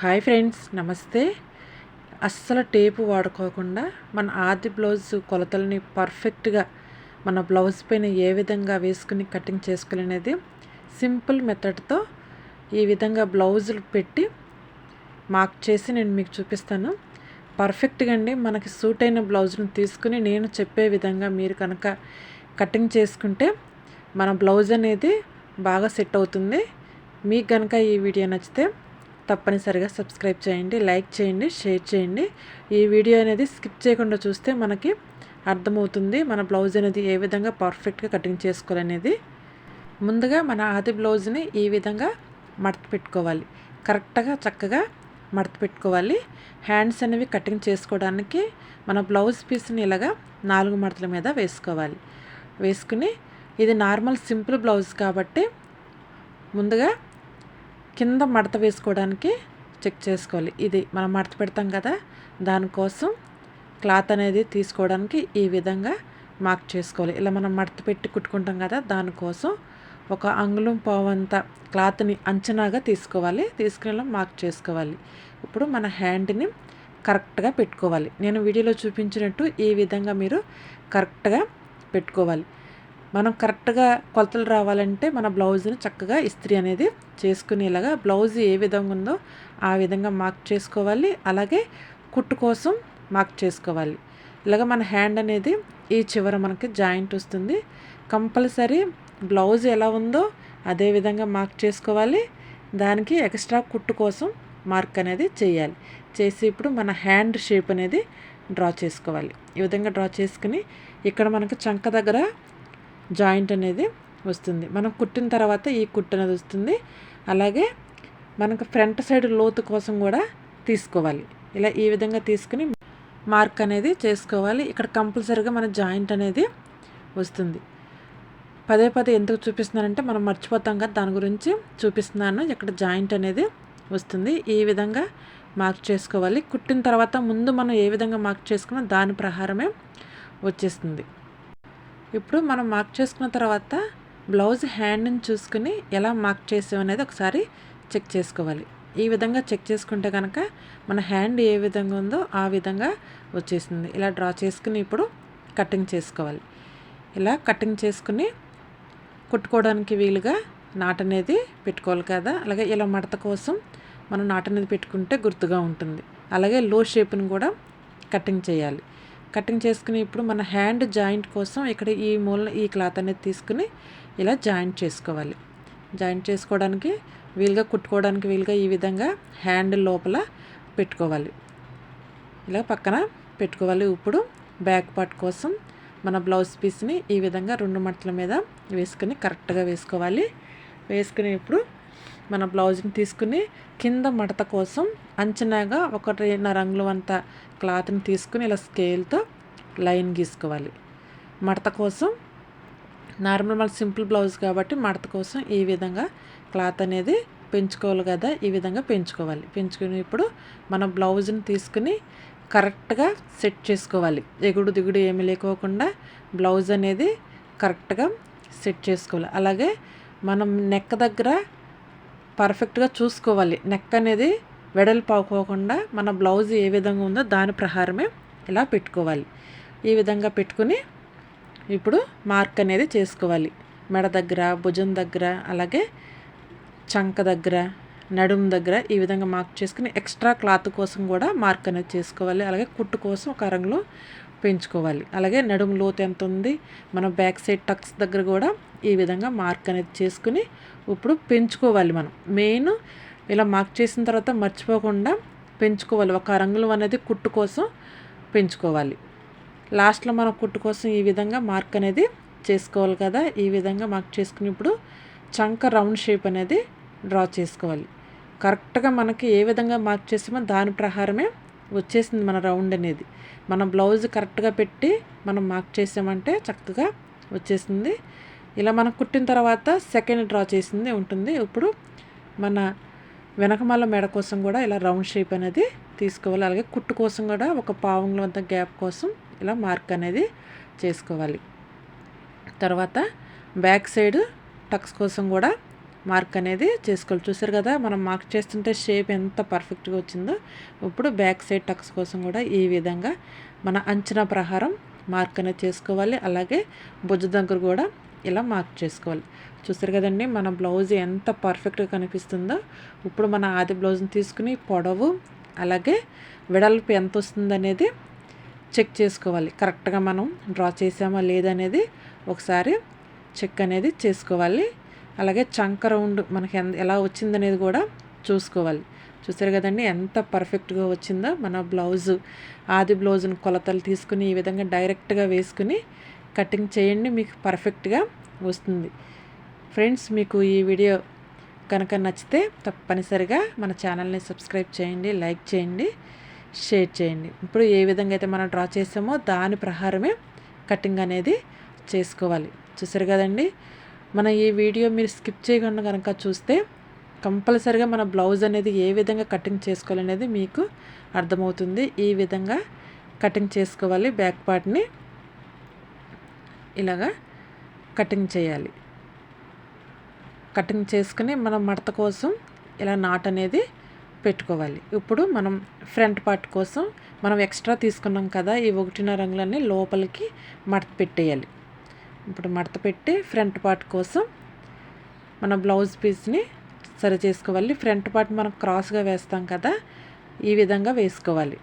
Hi friends నమస్తే. అస్సలు tape వాడుకోకుండా మన ఆది బ్లౌజ్ కొలతల్ని పర్ఫెక్ట్గా మన బ్లౌజ్ పైన ఏ విధంగా వేసుకుని కటింగ్ చేసుకోవాలనేది సింపుల్ మెథడ్తో ఈ విధంగా బ్లౌజులు పెట్టి మార్క్ చేసి నేను మీకు చూపిస్తాను. పర్ఫెక్ట్గా అండి మనకి సూట్ అయిన బ్లౌజ్ను తీసుకుని నేను చెప్పే విధంగా మీరు కనుక కటింగ్ చేసుకుంటే మన బ్లౌజ్ అనేది బాగా సెట్ అవుతుంది. మీకు కనుక ఈ వీడియో నచ్చితే తప్పనిసరిగా సబ్స్క్రైబ్ చేయండి లైక్ చేయండి షేర్ చేయండి. ఈ వీడియో అనేది స్కిప్ చేయకుండా చూస్తే మనకి అర్థమవుతుంది మన బ్లౌజ్ అనేది ఏ విధంగా పర్ఫెక్ట్గా కటింగ్ చేసుకోవాలనేది. ముందుగా మన ఆది బ్లౌజ్ని ఈ విధంగా మడత పెట్టుకోవాలి. కరెక్ట్గా చక్కగా మడత పెట్టుకోవాలి. హ్యాండ్స్ అనేవి కటింగ్ చేసుకోవడానికి మన బ్లౌజ్ పీస్ని ఇలాగా నాలుగు మడతల మీద వేసుకోవాలి. వేసుకుని ఇది నార్మల్ సింపుల్ బ్లౌజ్ కాబట్టి ముందుగా కింద మడత వేసుకోవడానికి చెక్ చేసుకోవాలి. ఇది మనం మడత పెడతాం కదా దానికోసం క్లాత్ అనేది తీసుకోవడానికి ఈ విధంగా మార్క్ చేసుకోవాలి. ఇలా మనం మడత పెట్టి కుట్టుకుంటాం కదా దానికోసం ఒక అంగుళం పావంత క్లాత్ని అంచనాగా తీసుకోవాలి. తీసుకునేలా మార్క్ చేసుకోవాలి. ఇప్పుడు మన హ్యాండ్ని కరెక్ట్గా పెట్టుకోవాలి. నేను వీడియోలో చూపించినట్టు ఈ విధంగా మీరు కరెక్ట్గా పెట్టుకోవాలి. మనం కరెక్ట్గా కొలతలు రావాలంటే మన బ్లౌజ్ని చక్కగా ఇస్త్రీ అనేది చేసుకునేలాగా బ్లౌజ్ ఏ విధంగా ఉందో ఆ విధంగా మార్క్ చేసుకోవాలి. అలాగే కుట్టు కోసం మార్క్ చేసుకోవాలి. ఇలాగ మన హ్యాండ్ అనేది ఈ చివర మనకి జాయింట్ వస్తుంది. కంపల్సరీ బ్లౌజ్ ఎలా ఉందో అదే విధంగా మార్క్ చేసుకోవాలి. దానికి ఎక్స్ట్రా కుట్టు కోసం మార్క్ అనేది చేయాలి. చేసి ఇప్పుడు మన హ్యాండ్ షేప్ అనేది డ్రా చేసుకోవాలి. ఈ విధంగా డ్రా చేసుకుని ఇక్కడ మనకు చంక దగ్గర జాయింట్ అనేది వస్తుంది. మనం కుట్టిన తర్వాత ఈ కుట్టు అనేది వస్తుంది. అలాగే మనకు ఫ్రంట్ సైడ్ లోతు కోసం కూడా తీసుకోవాలి. ఇలా ఈ విధంగా తీసుకుని మార్క్ అనేది చేసుకోవాలి. ఇక్కడ కంపల్సరీగా మన జాయింట్ అనేది వస్తుంది. పదే పదే ఎందుకు చూపిస్తున్నానంటే మనం మర్చిపోతాం కదా దాని గురించి చూపిస్తున్నాను. ఇక్కడ జాయింట్ అనేది వస్తుంది. ఈ విధంగా మార్క్ చేసుకోవాలి. కుట్టిన తర్వాత ముందు మనం ఏ విధంగా మార్క్ చేసుకున్నా దాని ప్రహారమే వచ్చేస్తుంది. ఇప్పుడు మనం మార్క్ చేసుకున్న తర్వాత బ్లౌజ్ హ్యాండ్ని చూసుకుని ఎలా మార్క్ చేసాం అనేది ఒకసారి చెక్ చేసుకోవాలి. ఈ విధంగా చెక్ చేసుకుంటే కనుక మన హ్యాండ్ ఏ విధంగా ఉందో ఆ విధంగా వచ్చేసింది. ఇలా డ్రా చేసుకుని ఇప్పుడు కటింగ్ చేసుకోవాలి. ఇలా కటింగ్ చేసుకుని కుట్టుకోవడానికి వీలుగా నాట్ అనేది పెట్టుకోవాలి కదా. అలాగే ఇలా మడత కోసం మనం నాట్ అనేది పెట్టుకుంటే గుర్తుగా ఉంటుంది. అలాగే లో షేప్ని కూడా కటింగ్ చేయాలి. కటింగ్ చేసుకుని ఇప్పుడు మన హ్యాండ్ జాయింట్ కోసం ఇక్కడ ఈ మూల ఈ క్లాత్ అనేది తీసుకుని ఇలా జాయింట్ చేసుకోవాలి. జాయింట్ చేసుకోవడానికి వీలుగా కుట్టుకోవడానికి వీలుగా ఈ విధంగా హ్యాండ్ లోపల పెట్టుకోవాలి. ఇలా పక్కన పెట్టుకోవాలి. ఇప్పుడు బ్యాక్ పార్ట్ కోసం మన బ్లౌజ్ పీస్ని ఈ విధంగా రెండు మట్టల మీద వేసుకుని కరెక్ట్గా వేసుకోవాలి. వేసుకుని ఇప్పుడు మన బ్లౌజ్ని తీసుకుని కింద మడత కోసం అంచనాగా ఒకటి రంగులు అంత క్లాత్ని తీసుకుని ఇలా స్కేల్తో లైన్ గీసుకోవాలి. మడత కోసం నార్మల్ మన సింపుల్ బ్లౌజ్ కాబట్టి మడత కోసం ఈ విధంగా క్లాత్ అనేది పెంచుకోవాలి కదా ఈ విధంగా పెంచుకోవాలి. పెంచుకుని ఇప్పుడు మన బ్లౌజ్ని తీసుకుని కరెక్ట్గా సెట్ చేసుకోవాలి. ఎగుడు దిగుడు ఏమి లేకోకుండా బ్లౌజ్ అనేది కరెక్ట్గా సెట్ చేసుకోవాలి. అలాగే మనం నెక్ దగ్గర పర్ఫెక్ట్గా చూసుకోవాలి. నెక్ అనేది వెడల్పోకోకుండా మన బ్లౌజ్ ఏ విధంగా ఉందో దాని ప్రహారమే ఇలా పెట్టుకోవాలి. ఈ విధంగా పెట్టుకుని ఇప్పుడు మార్క్ అనేది చేసుకోవాలి. మెడ దగ్గర భుజం దగ్గర అలాగే చంక దగ్గర నడుము దగ్గర ఈ విధంగా మార్క్ చేసుకుని ఎక్స్ట్రా క్లాత్ కోసం కూడా మార్క్ అనేది చేసుకోవాలి. అలాగే కుట్టు కోసం ఒక రంగులో పెంచుకోవాలి. అలాగే నడుము లోతు ఎంత ఉంది? మన బ్యాక్ సైడ్ టక్స్ దగ్గర కూడా ఈ విధంగా మార్క్ అనేది చేసుకుని ఇప్పుడు పెంచుకోవాలి మనం. మెయిన్ ఇలా మార్క్ చేసిన తర్వాత మర్చిపోకుండా పెంచుకోవాలి. ఒక రంగులు అనేది కుట్టు కోసం పెంచుకోవాలి. లాస్ట్లో మనం కుట్టు కోసం ఈ విధంగా మార్క్ అనేది చేసుకోవాలి కదా. ఈ విధంగా మార్క్ చేసుకుని ఇప్పుడు చంక రౌండ్ షేప్ అనేది డ్రా చేసుకోవాలి. కరెక్ట్గా మనకి ఏ విధంగా మార్క్ చేసామో దాని ప్రకారమే వచ్చేసింది మన రౌండ్ అనేది. మన బ్లౌజ్ కరెక్ట్గా పెట్టి మనం మార్క్ చేసామంటే చక్కగా వచ్చేసింది. ఇలా మనం కుట్టిన తర్వాత సెకండ్ డ్రా చేసింది ఉంటుంది. ఇప్పుడు మన వెనకమాల మెడ కోసం కూడా ఇలా రౌండ్ షేప్ అనేది తీసుకోవాలి. అలాగే కుట్టు కోసం కూడా ఒక పావుల వద్ద గ్యాప్ కోసం ఇలా మార్క్ అనేది చేసుకోవాలి. తర్వాత బ్యాక్ సైడ్ టక్స్ కోసం కూడా మార్క్ అనేది చేసుకోవాలి. చూసారు కదా మనం మార్క్ చేస్తుంటే షేప్ ఎంత పర్ఫెక్ట్గా వచ్చిందో. ఇప్పుడు బ్యాక్ సైడ్ టక్స్ కోసం కూడా ఈ విధంగా మన అంచనా ప్రహారం మార్క్ అనేది చేసుకోవాలి. అలాగే భుజ దగ్గర కూడా ఇలా మార్క్ చేసుకోవాలి? చూసారు కదండి మన బ్లౌజ్ ఎంత పర్ఫెక్ట్గా కనిపిస్తుందో. ఇప్పుడు మన ఆది బ్లౌజ్ని తీసుకుని పొడవు అలాగే వెడల్పు ఎంత వస్తుందనేది చెక్ చేసుకోవాలి. కరెక్ట్గా మనం డ్రా చేసామా లేదనేది ఒకసారి చెక్ అనేది చేసుకోవాలి. అలాగే చంక రౌండ్ మనకి ఎలా వచ్చిందనేది కూడా చూసుకోవాలి. చూసారు కదండి ఎంత పర్ఫెక్ట్గా వచ్చిందో మన బ్లౌజు. ఆది బ్లౌజ్ని కొలతలు తీసుకుని ఈ విధంగా డైరెక్ట్గా వేసుకుని కటింగ్ చేయండి మీకు పర్ఫెక్ట్గా వస్తుంది. ఫ్రెండ్స్ మీకు ఈ వీడియో కనుక నచ్చితే తప్పనిసరిగా మన ఛానల్ని సబ్స్క్రైబ్ చేయండి లైక్ చేయండి షేర్ చేయండి. ఇప్పుడు ఏ విధంగా అయితే మనం డ్రా చేసామో దాని ప్రకారమే కటింగ్ అనేది చేసుకోవాలి. చూసారు కదండి? మన ఈ వీడియో మీరు స్కిప్ చేయకుండా కనుక చూస్తే కంపల్సరిగా మన బ్లౌజ్ అనేది ఏ విధంగా కటింగ్ చేసుకోవాలనేది మీకు అర్థమవుతుంది. ఈ విధంగా కటింగ్ చేసుకోవాలి బ్యాక్ పార్ట్ని ఇలాగా కటింగ్ చేయాలి. కటింగ్ చేసుకుని మనం మడత కోసం ఇలా నాట్ అనేది పెట్టుకోవాలి. ఇప్పుడు మనం ఫ్రంట్ పార్ట్ కోసం మనం ఎక్స్ట్రా తీసుకున్నాం కదా ఈ ఒకటిన్న రంగులన్నీ లోపలికి మడత పెట్టేయాలి. ఇప్పుడు మడత పెట్టి ఫ్రంట్ పార్ట్ కోసం మన బ్లౌజ్ పీస్ని సరి చేసుకోవాలి. ఫ్రంట్ పార్ట్ మనం క్రాస్గా వేస్తాం కదా ఈ విధంగా వేసుకోవాలి.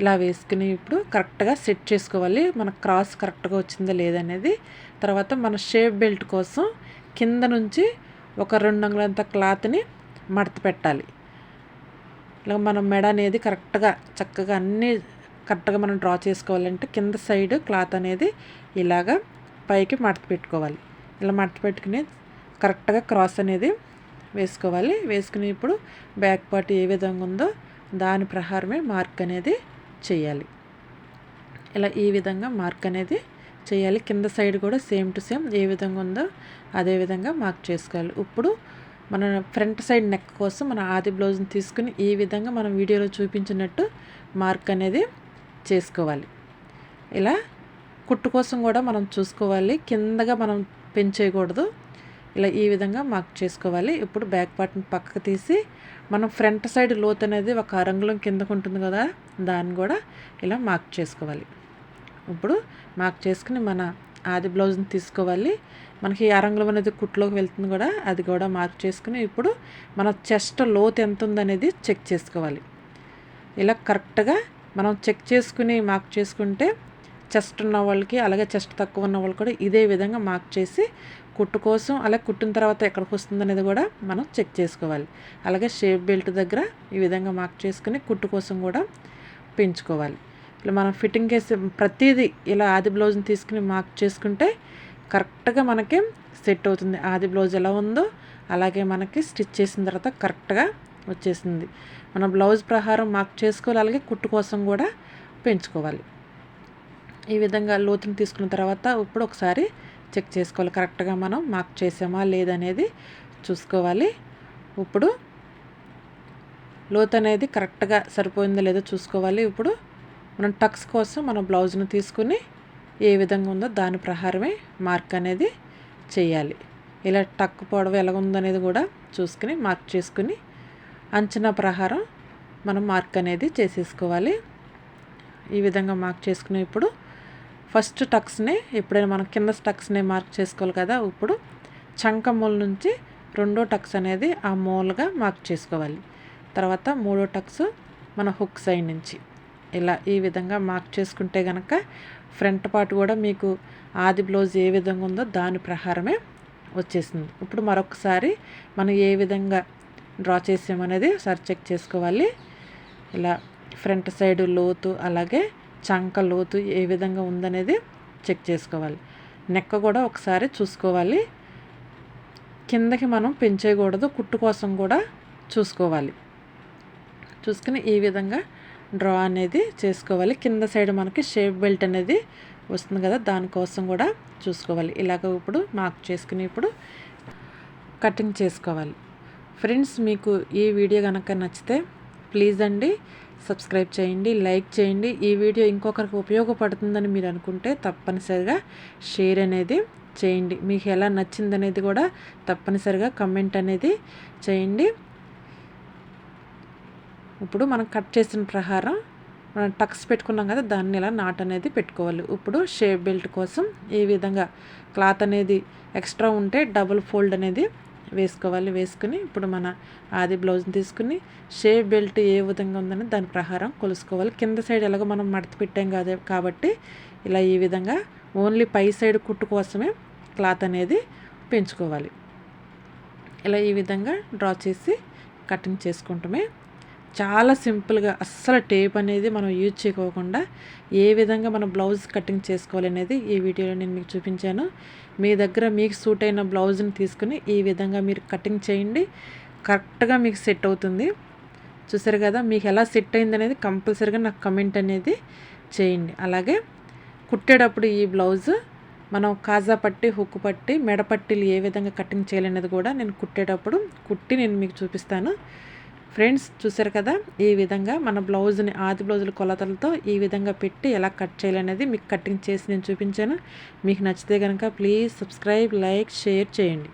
ఇలా వేసుకుని ఇప్పుడు కరెక్ట్గా సెట్ చేసుకోవాలి. మన క్రాస్ కరెక్ట్గా వచ్చిందా లేదనేది తర్వాత మన షేప్ బెల్ట్ కోసం కింద నుంచి ఒక రెండు అంగుళంత క్లాత్ని మడత పెట్టాలి. ఇలా మన మెడ అనేది కరెక్ట్గా చక్కగా అన్నీ కరెక్ట్గా మనం డ్రా చేసుకోవాలంటే కింద సైడ్ క్లాత్ అనేది ఇలాగా పైకి మడత పెట్టుకోవాలి. ఇలా మడత పెట్టుకుని కరెక్ట్గా క్రాస్ అనేది వేసుకోవాలి. వేసుకుని ఇప్పుడు బ్యాక్ పార్ట్ ఏ విధంగా ఉందో దాని ప్రహారమే మార్క్ అనేది చేయాలి. ఇలా ఈ విధంగా మార్క్ అనేది చేయాలి. కింద సైడ్ కూడా సేమ్ టు సేమ్ ఏ విధంగా ఉందో అదే విధంగా మార్క్ చేసుకోవాలి. ఇప్పుడు మన ఫ్రంట్ సైడ్ నెక్ కోసం మన ఆది బ్లౌజ్ని తీసుకుని ఈ విధంగా మనం వీడియోలో చూపించినట్టు మార్క్ అనేది చేసుకోవాలి. ఇలా కుట్టు కోసం కూడా మనం చూసుకోవాలి. కిందగా మనం పెంచేయకూడదు. ఇలా ఈ విధంగా మార్క్ చేసుకోవాలి. ఇప్పుడు బ్యాక్ పార్ట్ని పక్కకు తీసి మనం ఫ్రంట్ సైడ్ లోత్ అనేది ఒక అరంగులం కిందకు ఉంటుంది కదా దాన్ని కూడా ఇలా మార్క్ చేసుకోవాలి. ఇప్పుడు మార్క్ చేసుకుని మన ఆది బ్లౌజ్ని తీసుకోవాలి. మనకి అరంగులం అనేది కుట్లోకి వెళ్తుంది కూడా అది కూడా మార్క్ చేసుకుని ఇప్పుడు మన చెస్ట్ లోత్ ఎంత ఉందనేది చెక్ చేసుకోవాలి. ఇలా కరెక్ట్గా మనం చెక్ చేసుకుని మార్క్ చేసుకుంటే చెస్ట్ ఉన్న వాళ్ళకి అలాగే చెస్ట్ తక్కువ ఉన్న వాళ్ళు కూడా ఇదే విధంగా మార్క్ చేసి కుట్టు కోసం అలాగే కుట్టిన తర్వాత ఎక్కడికి వస్తుంది అనేది కూడా మనం చెక్ చేసుకోవాలి. అలాగే షేప్ బెల్ట్ దగ్గర ఈ విధంగా మార్క్ చేసుకుని కుట్టు కోసం కూడా పెంచుకోవాలి. ఇలా మనం ఫిట్టింగ్ చేసే ప్రతిదీ ఇలా ఆది బ్లౌజ్ని తీసుకుని మార్క్ చేసుకుంటే కరెక్ట్గా మనకి సెట్ అవుతుంది. ఆది బ్లౌజ్ ఎలా ఉందో అలాగే మనకి స్టిచ్ చేసిన తర్వాత కరెక్ట్గా వచ్చేసింది. మన బ్లౌజ్ ప్రహారం మార్క్ చేసుకోవాలి అలాగే కుట్టు కోసం కూడా పెంచుకోవాలి. ఈ విధంగా లోతుని తీసుకున్న తర్వాత ఇప్పుడు ఒకసారి చెక్ చేసుకోవాలి. కరెక్ట్గా మనం మార్క్ చేసామా లేదనేది చూసుకోవాలి. ఇప్పుడు లోతు అనేది కరెక్ట్గా సరిపోయిందో లేదో చూసుకోవాలి. ఇప్పుడు మనం టక్స్ కోసం మనం బ్లౌజ్ను తీసుకుని ఏ విధంగా ఉందో దాని ప్రహారమే మార్క్ అనేది చేయాలి. ఇలా టక్ పొడవు ఎలా ఉందనేది కూడా చూసుకుని మార్క్ చేసుకుని అంచనా ప్రహారం మనం మార్క్ అనేది చేసేసుకోవాలి. ఈ విధంగా మార్క్ చేసుకుని ఇప్పుడు ఫస్ట్ టక్స్ని ఎప్పుడైనా మనం కింద టక్స్ని మార్క్ చేసుకోవాలి కదా ఇప్పుడు చంక మూల నుంచి రెండో టక్స్ అనేది ఆ మూలగా మార్క్ చేసుకోవాలి. తర్వాత మూడో టక్స్ మన హుక్ సైడ్ నుంచి. ఇలా ఈ విధంగా మార్క్ చేసుకుంటే కనుక ఫ్రంట్ పార్ట్ కూడా మీకు ఆది బ్లౌజ్ ఏ విధంగా ఉందో దాని ప్రకారమే వచ్చేసింది ఇప్పుడు మరొకసారి మనం ఏ విధంగా డ్రా చేసామనేది ఒకసారి చెక్ చేసుకోవాలి. ఇలా ఫ్రంట్ సైడ్ లోతు అలాగే చంక లోతు ఏ విధంగా ఉందనేది చెక్ చేసుకోవాలి. నెక్క కూడా ఒకసారి చూసుకోవాలి. కిందకి మనం పెంచేయకూడదు కుట్టు కోసం కూడా చూసుకోవాలి. చూసుకుని ఈ విధంగా డ్రా అనేది చేసుకోవాలి. కింద సైడ్ మనకి షేప్ బెల్ట్ అనేది వస్తుంది కదా దానికోసం కూడా చూసుకోవాలి. ఇలాగ ఇప్పుడు మార్క్ చేసుకుని ఇప్పుడు కటింగ్ చేసుకోవాలి. ఫ్రెండ్స్ మీకు ఈ వీడియో కనుక నచ్చితే ప్లీజ్ అండి సబ్స్క్రైబ్ చేయండి లైక్ చేయండి. ఈ వీడియో ఇంకొకరికి ఉపయోగపడుతుందని మీరు అనుకుంటే తప్పనిసరిగా షేర్ అనేది చేయండి. మీకు ఎలా నచ్చిందనేది కూడా తప్పనిసరిగా కమెంట్ అనేది చేయండి. ఇప్పుడు మనం కట్ చేసిన ప్రకారం మనం టక్స్ పెట్టుకున్నాం కదా దాన్ని ఇలా నాట్ అనేది పెట్టుకోవాలి. ఇప్పుడు షేప్ బెల్ట్ కోసం ఈ విధంగా క్లాత్ అనేది ఎక్స్ట్రా ఉంటే డబుల్ ఫోల్డ్ అనేది వేసుకోవాలి వేసుకుని ఇప్పుడు మన ఆది బ్లౌజ్ని తీసుకుని షేప్ బెల్ట్ ఏ విధంగా ఉందని దాని ప్రకారం కొలుసుకోవాలి. కింద సైడ్ ఎలాగో మనం మడత పెట్టాం కాదే కాబట్టి ఇలా ఈ విధంగా ఓన్లీ పై సైడ్ కుట్టు కోసమే క్లాత్ అనేది పెంచుకోవాలి. ఇలా ఈ విధంగా డ్రా చేసి కటింగ్ చేసుకుంటమే చాలా సింపుల్గా అస్సలు టేప్ అనేది మనం యూజ్ చేయకోకుండా ఏ విధంగా మనం బ్లౌజ్ కటింగ్ చేసుకోవాలి అనేది ఈ వీడియోలో నేను మీకు చూపించాను. మీ దగ్గర మీకు సూట్ అయిన బ్లౌజ్ని తీసుకుని ఈ విధంగా మీరు కటింగ్ చేయండి. కరెక్ట్గా మీకు సెట్ అవుతుంది. చూసారు కదా మీకు ఎలా సెట్ అయింది అనేది కంపల్సరీగా నాకు కమెంట్ అనేది చేయండి. అలాగే కుట్టేటప్పుడు ఈ బ్లౌజ్ మనం కాజా పట్టి హుక్కు పట్టి మెడ పట్టీలు ఏ విధంగా కటింగ్ చేయాలనేది కూడా నేను కుట్టేటప్పుడు కుట్టి నేను మీకు చూపిస్తాను. ఫ్రెండ్స్ చూసారు కదా ఈ విధంగా మన బ్లౌజ్ని ఆది బ్లౌజుల కొలతలతో ఈ విధంగా పెట్టి ఎలా కట్ చేయాలనేది మీకు కటింగ్ చేసి నేను చూపించాను. మీకు నచ్చితే కనుక ప్లీజ్ సబ్స్క్రైబ్ లైక్ షేర్ చేయండి.